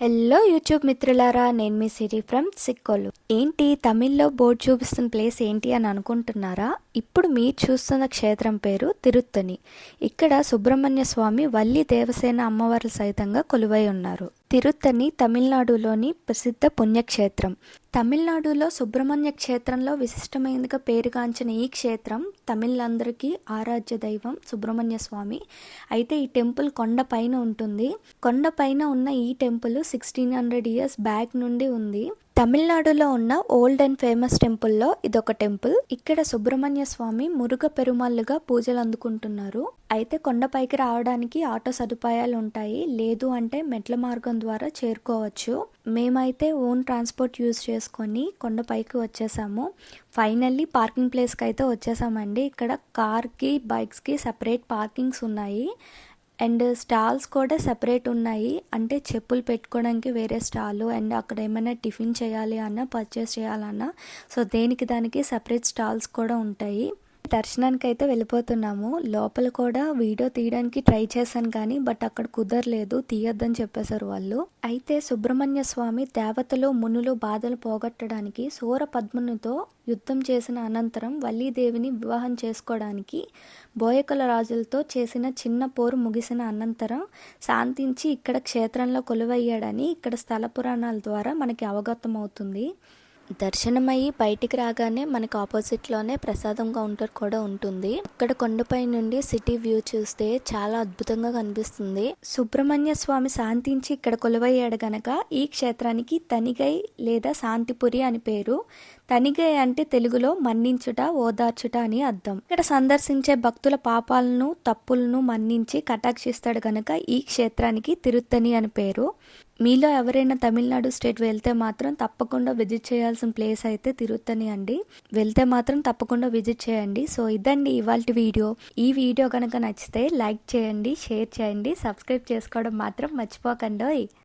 Hello YouTube మిత్రులారా. నేను మీ సిరి from Sikkolu. ఏంటి తమిళ్ళో బోర్డు చూపిస్తున్న ప్లేస్ ఏంటి అని అనుకుంటున్నారా? ఇప్పుడు మీరు చూస్తున్న క్షేత్రం పేరు తిరుత్తని ఇక్కడ సుబ్రహ్మణ్య స్వామి వల్లి దేవసేన అమ్మవారు సైతంగా కొలువై ఉన్నారు. తిరుత్తని తమిళనాడులోని ప్రసిద్ధ పుణ్యక్షేత్రం. తమిళనాడులో సుబ్రహ్మణ్య క్షేత్రంలో విశిష్టమైనదిగా పేరుగాంచిన ఈ క్షేత్రం తమిళందరికీ ఆరాధ్య దైవం సుబ్రహ్మణ్య స్వామి. అయితే ఈ టెంపుల్ కొండ పైన ఉంటుంది. కొండ పైన ఉన్న ఈ temple sixteen hundred years back నుండి ఉంది. తమిళనాడులో ఉన్న ఓల్డ్ అండ్ ఫేమస్ టెంపుల్లో ఇదొక టెంపుల్. ఇక్కడ సుబ్రహ్మణ్య స్వామి మురుగ పెరుమాళ్ళుగా పూజలు అందుకుంటున్నారు. అయితే కొండపైకి రావడానికి ఆటో సదుపాయాలు ఉంటాయి. లేదు అంటే మెట్ల మార్గం ద్వారా చేరుకోవచ్చు. మేమైతే ఓన్ ట్రాన్స్పోర్ట్ యూజ్ చేసుకొని కొండపైకి వచ్చేసాము. ఫైనల్లీ పార్కింగ్ ప్లేస్కి అయితే వచ్చేసామండి. ఇక్కడ కార్కి బైక్స్కి సపరేట్ పార్కింగ్స్ ఉన్నాయి. అండ్ స్టాల్స్ కూడా సపరేట్ ఉన్నాయి. అంటే చెప్పులు పెట్టుకోవడానికి వేరే స్టాల్ అండ్ అక్కడ ఏమైనా టిఫిన్ చేయాలి అన్నా పర్చేస్ చేయాలన్నా. సో దేనికి దానికి సపరేట్ స్టాల్స్ కూడా ఉంటాయి. దర్శనానికి అయితే వెళ్ళిపోతున్నాము. లోపల కూడా వీడియో తీయడానికి ట్రై చేశాను కానీ బట్ అక్కడ కుదరలేదు. తీయొద్దని చెప్పేశారు వాళ్ళు. అయితే సుబ్రహ్మణ్య స్వామి దేవతలు మునులు బాధలు పోగొట్టడానికి సూర పద్మునితో యుద్ధం చేసిన అనంతరం వల్లీదేవిని వివాహం చేసుకోవడానికి బోయకుల రాజులతో చేసిన చిన్న పోరు ముగిసిన అనంతరం శాంతించి ఇక్కడ క్షేత్రంలో కొలువయ్యాడని ఇక్కడ స్థల పురాణాల ద్వారా మనకి అవగతం అవుతుంది దర్శనమయ్యి బయటికి రాగానే మనకు ఆపోజిట్లోనే ప్రసాదం కౌంటర్ కూడా ఉంటుంది. ఇక్కడ కొండపై నుండి సిటీ వ్యూ చూస్తే చాలా అద్భుతంగా కనిపిస్తుంది. సుబ్రహ్మణ్య స్వామి శాంతించి ఇక్కడ కొలువయ్యాడు గనక ఈ క్షేత్రానికి తనిగై లేదా శాంతిపురి అని పేరు. తనిగై అంటే తెలుగులో మన్నించుట ఓదార్చుట అని అర్థం. ఇక్కడ సందర్శించే భక్తుల పాపాలను తప్పులను మన్నించి కటాక్షిస్తాడు గనక ఈ క్షేత్రానికి తిరుత్తని అని పేరు. మీలో ఎవరైనా తమిళనాడు స్టేట్ వెళ్తే మాత్రం తప్పకుండా విజిట్ చేయాల్సిన ప్లేస్ అయితే తిరుత్తని అండి. వెళ్తే మాత్రం తప్పకుండా విజిట్ చేయండి. సో ఇదండి ఇవాళ వీడియో. ఈ వీడియో కనుక నచ్చితే లైక్ చేయండి షేర్ చేయండి. సబ్స్క్రైబ్ చేసుకోవడం మాత్రం మర్చిపోకండి